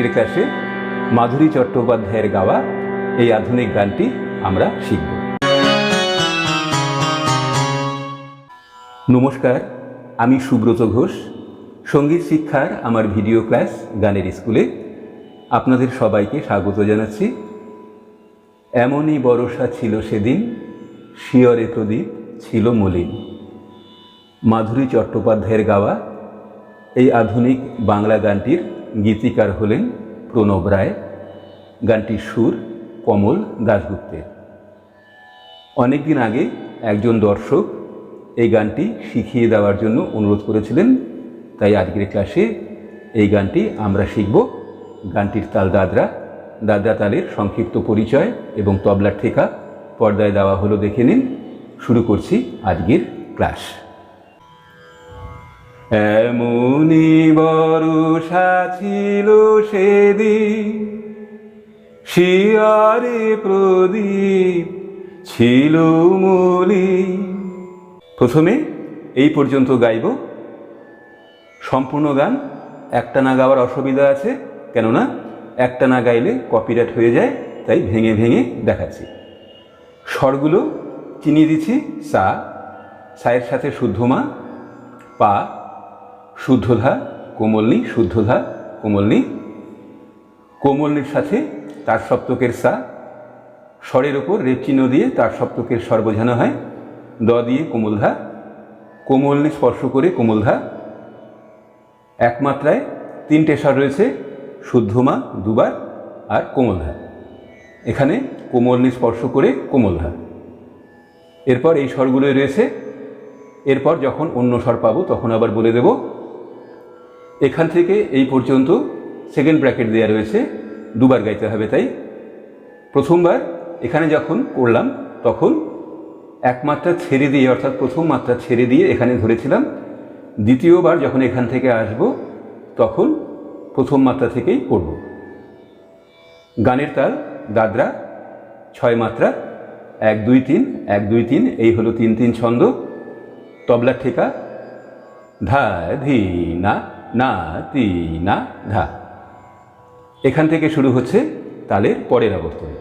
আজকের ক্লাসে মাধুরী চট্টোপাধ্যায়ের গাওয়া এই আধুনিক গানটি আমরা শিখব। নমস্কার, আমি সুব্রত ঘোষ। সংগীত শিক্ষার আমার ভিডিও ক্লাস গানের স্কুলে আপনাদের সবাইকে স্বাগত জানাচ্ছি। এমনই বরষা ছিল সেদিন, শিয়রে প্রদীপ ছিল মলিন। মাধুরী চট্টোপাধ্যায়ের গাওয়া এই আধুনিক বাংলা গানটির গীতিকার হলেন প্রণব রায়, গানটির সুর কমল দাশগুপ্তের অনেকদিন আগে একজন দর্শক এই গানটি শিখিয়ে দেওয়ার জন্য অনুরোধ করেছিলেন, তাই আজকের ক্লাসে এই গানটি আমরা শিখব। গানটির তাল দাদরা দাদরা তালের সংক্ষিপ্ত পরিচয় এবং তবলার ঠেকা পর্দায় দেওয়া হলো দেখে নিন। শুরু করছি আজকের ক্লাস। এমনি বরষা ছিল সেদিন। শিয়ারে প্রদীপ ছিল মলি। প্রথমে এই পর্যন্ত গাইব। সম্পূর্ণ গান একটা না গাওয়ার অসুবিধা আছে, কেননা একটা না গাইলে কপিরাইট হয়ে যায়, তাই ভেঙে ভেঙে দেখাচ্ছি। স্বরগুলো চিনিয়ে দিচ্ছি, সা, সায়ের সাথে শুদ্ধমা পা শুদ্ধধা, কোমলনি শুদ্ধধা, কোমলনি। কোমলনির সাথে তার সপ্তকের সা। স্বরের ওপর রেপচিহ্ন দিয়ে তার সপ্তকের স্বর বোঝানো হয়। দ দিয়ে কোমলধা। কোমলনি স্পর্শ করে কোমলধা। একমাত্রায় তিনটে স্বর রয়েছে, শুদ্ধমা দুবার আর কোমলধা। এখানে কোমলনি স্পর্শ করে কোমলধা। এরপর এই স্বরগুলোই রয়েছে। এরপর যখন অন্য স্বর পাবো, তখন আবার বলে দেব এখান থেকে এই পর্যন্ত সেকেন্ড ব্র্যাকেট দেওয়া রয়েছে, দুবার গাইতে হবে তাই। প্রথমবার এখানে যখন করলাম, তখন এক মাত্রা ছেড়ে দিয়ে, অর্থাৎ প্রথম মাত্রা ছেড়ে দিয়ে এখানে ধরেছিলাম। দ্বিতীয়বার যখন এখান থেকে আসব, তখন প্রথম মাত্রা থেকেই করব। গানের তাল, দাদরা, ছয় মাত্রা, এক, দুই, তিন, এক, দুই, তিন, এই হলো তিন তিন ছন্দ। তবলার ঠেকা, ধা, ধি, না। না তি না ধা এখান থেকে শুরু হচ্ছে তালের পরের আবর্তন।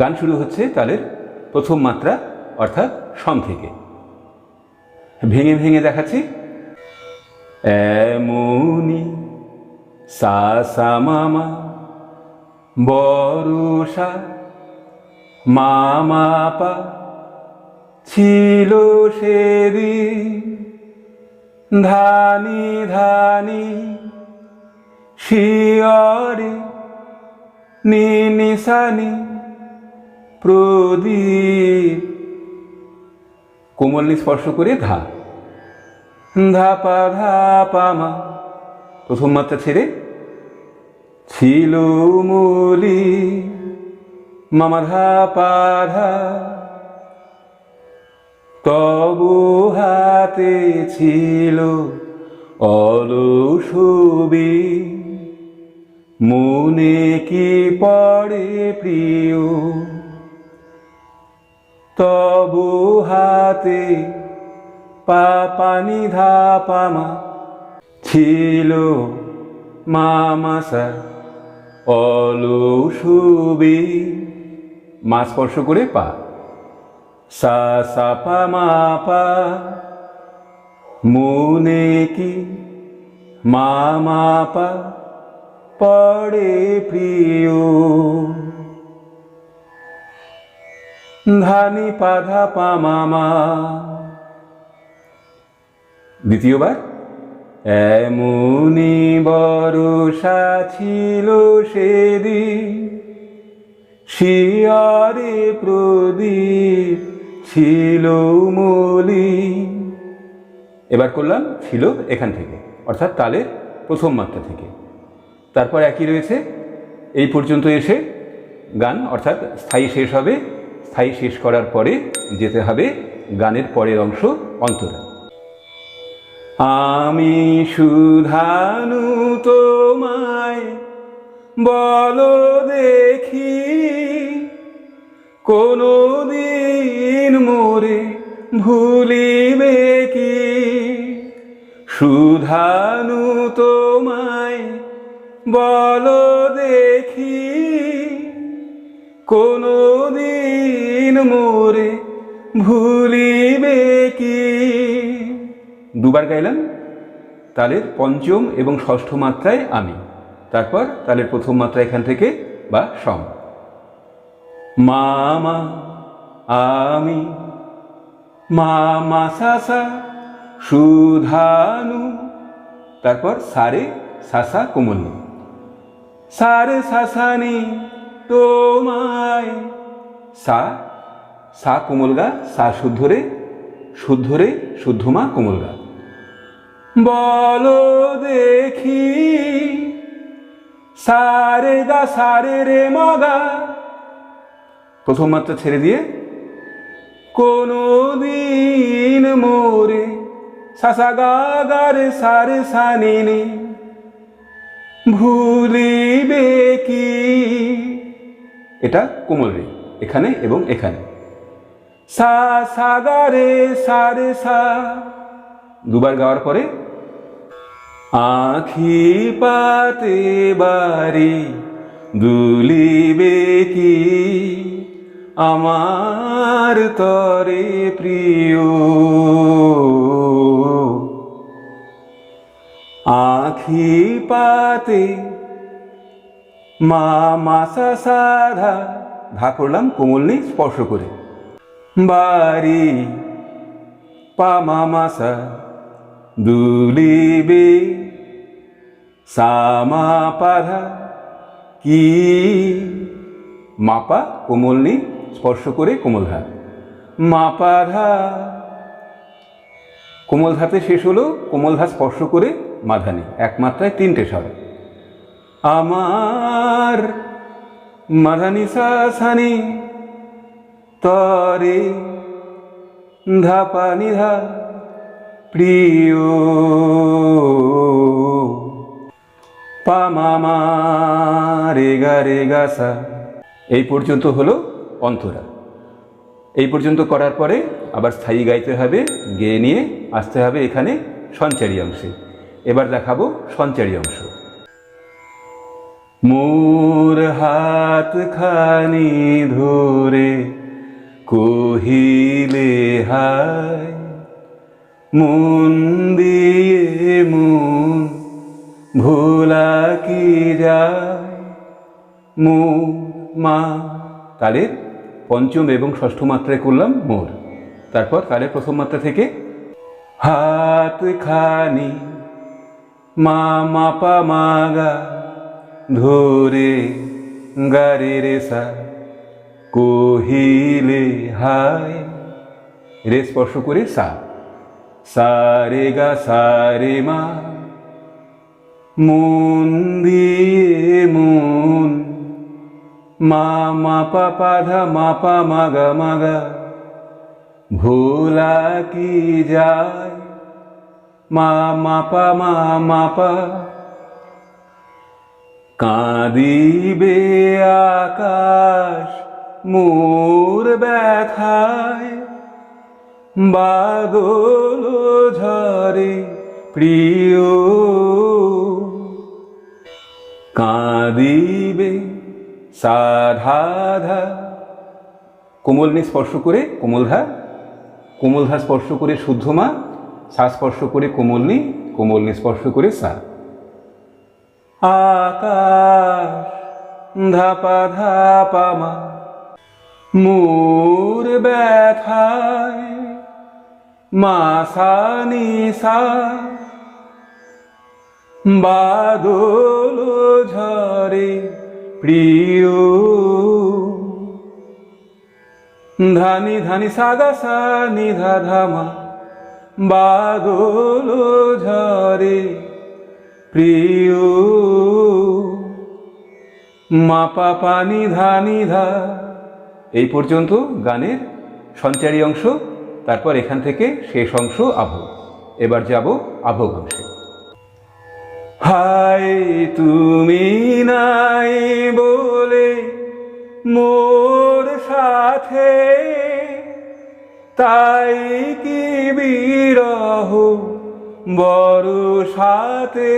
গান শুরু হচ্ছে তালের প্রথম মাত্রা, অর্থাৎ সম থেকে। ভেঙে ভেঙে দেখাচ্ছি। এমনি সা মামা বরষা মামা পা, ছিল সেদিন ধানি ধানি শিয়রে নিনিসানি প্রদীপ। কোমলনি স্পর্শ করে ধা। ধাপা ধাপা মা প্রথম মাত্রা ছেড়ে, ছিল মলি। মামা ধাপা ধা তবু হাতে ছিল অলসবি। মনে কি পড়ে প্রিয়? তবু হাতে পাপানি ধাপামা ছিল মামাসা অলসবি। মা স্পর্শ করে পা, সা সা, পা, মা, পা। মনে কি মা মা পা পড়ে প্রিয়? ধানি পাধা পা মামা। দ্বিতীয়বার। এমনি বরষা ছিল সেদিন, শিয়ারে প্রদীপ ছিল মলি। এবার করলাম ছিল এখান থেকে, অর্থাৎ তালের প্রথম মাত্রা থেকে। তারপর একই রয়েছে, এই পর্যন্ত এসে গান, অর্থাৎ স্থায়ী শেষ হবে। স্থায়ী শেষ করার পরে যেতে হবে গানের পরের অংশ অন্তরা। আমি সুধানু তোমায় বলো দেখি কোনো দিন মোরে ভুলিবে কি সুধানু তোমায় বলো দেখি কোনো দিন মোরে ভুলিবে কি? দুবার গাইলাম, তালের পঞ্চম এবং ষষ্ঠ মাত্রায় আমি। তারপর তালের প্রথম মাত্রা এখান থেকে, বা সম। মামা, আমি। মামা সাসা সুধানু। তারপর সারে সাসা কোমল সারে সাসানি তোমায়। সা সা কোমল গা সা শুদ্ধ রে শুদ্ধ রে শুদ্ধমা কোমল গা বলো দেখি, সারে গা সারে রে মগা। প্রথম মাত্রা ছেড়ে দিয়ে কোনো দিন মোরে সাসা গা গা রে সারে সানিনি। ভুলিবে কি? এটা কোমল রে, এখানে এবং এখানে। সা সা গা রে সা রে সা। দুবার গাওয়ার পরে, আখি পাতে বাড়ি, দুলিবে কি? আমার তরে প্রিয়। আখি পাতে, মা মাসা সাধা ধা করলাম, কোমল নেই, স্পর্শ করে। বাড়ি, পা মা মাসা। দুলিবে সামা পাধা কি? মাপা কোমল নেই, স্পর্শ করে কোমল ধা মাপা ধা কোমল ধাতে শেষ হলো, কোমল ধা স্পর্শ করে মাধানি এক মাত্রায় তিনটে স্বর। আমার মাধানি সাসানি, তরে ধাপা নিধা প্রিয়। পামামা রে গা রে গা সা। এই পর্যন্ত হলো অন্তরা। এই পর্যন্ত করার পরে আবার স্থায়ী গাইতে হবে গেয়ে নিয়ে আসতে হবে এখানে সঞ্চারী অংশে। এবার দেখাবো সঞ্চারী অংশ। মোর হাত খানি ধরে কহিলে হায়, মন দিয়ে মন ভোলা কি যায়? মোর মা। তালের পঞ্চম এবং ষষ্ঠ মাত্রায় করলাম মোর। তারপর তালের প্রথম মাত্রা থেকে হাত খানি মা মাপা মাগা ধরে গারে রে সা কহিলে, হায়, রে স্পর্শ করে সা সারে গা, সারে মা, মন দিয়ে মন। মা মা পা পাধা মা পা মাগা মাগা, ভোলা কি যায়? মা মা পা, মা মা পা। কাঁদিবে আকাশ মোর ব্যথায়, বাদল ঝরে প্রিয়। কাঁদিবে সাধাধা। কোমল নিয়ে স্পর্শ করে কোমলধা কোমলধা স্পর্শ করে শুদ্ধ মা সা স্পর্শ করে কোমল নি কোমল নি স্পর্শ করে, সা। আকাশ, ধাপা ধাপা মা। মোর ব্যথায়, মা সা বাদল ঝরে প্রিয়। ধানি ধানি সাগা সা নিধা ধামা বাদল ঝরে, প্রিয় মাপা পানি ধানি ধা এই পর্যন্ত গানের সঞ্চারী অংশ, তারপর এখান থেকে শেষ অংশ আভোগ এবার যাব আভোগ অংশে হায় তুমি নাই বলে মোর সাথে, তাই কি বড় সাথে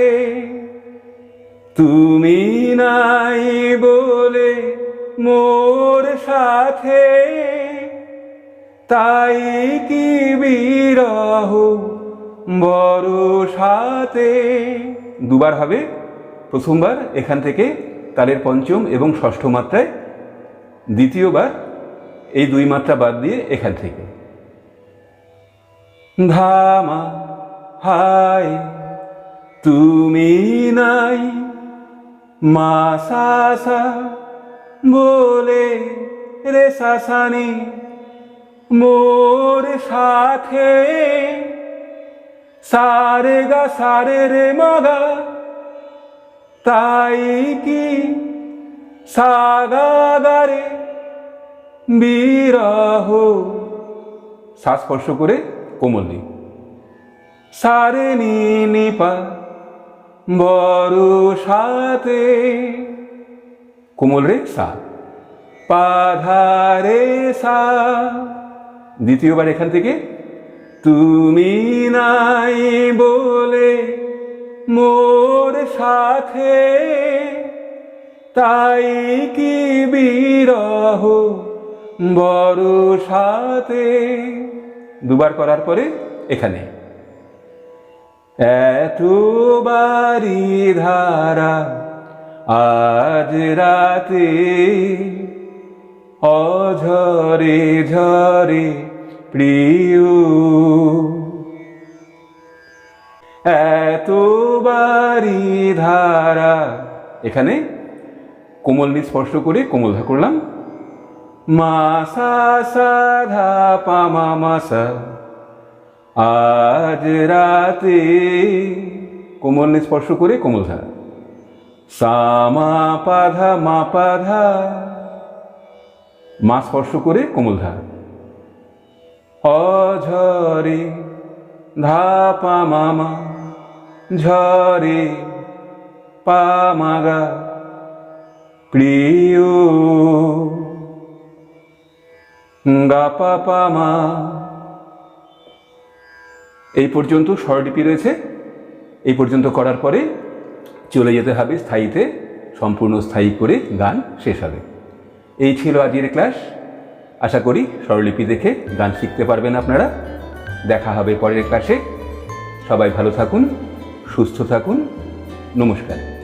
তুমি নাই বলে মোর সাথে। তাই কি বিরহ বড় সাথে? দুবার হবে, প্রথমবার, এখান থেকে তালের পঞ্চম এবং ষষ্ঠ মাত্রায়। দ্বিতীয়বার, এই দুই মাত্রা বাদ দিয়ে এখান থেকে। ধামা হায় তুমি নাই মাসাসা বলে রে সাসানি, মোর সাথে সারে গা সারে রে মগা, তাই কি সাগাগারে বিরহ? শ্বাস স্পর্শ করে কোমল নি সারে নিপা, বড় সাথে। কোমল রে সা, পাধারে সা। দ্বিতীয়বার এখান থেকে, তুমি নাই বলে মোর সাথে। তাই কি বিরহ বড় সাথে? দুবার করার পরে এখানে। এত বাড়ি ধারা আজ রাতে অঝরে ঝরে প্রিয়। এত বাড়ি ধারা এখানে কোমল নি স্পর্শ করে কোমল ধা করলাম মাসা সাধা পামা মাসা। আজ রাতে কোমল স্পর্শ করে কোমল ধা সামা পাধা, মা পাধা। মা স্পর্শ করে কোমল ধা অঝরে ধাপা মামা, ঝরে পামাগা। প্রিয় গাপা পামা এই পর্যন্ত স্বরলিপি রয়েছে। এই পর্যন্ত করার পরে চলে যেতে হবে স্থায়ীতে, সম্পূর্ণ স্থায়ী করে গান শেষ হবে। এই ছিল আজকের ক্লাস। আশা করি স্বরলিপি দেখে গান শিখতে পারবেন আপনারা। দেখা হবে পরের ক্লাসে। সবাই ভালো থাকুন, সুস্থ থাকুন। নমস্কার।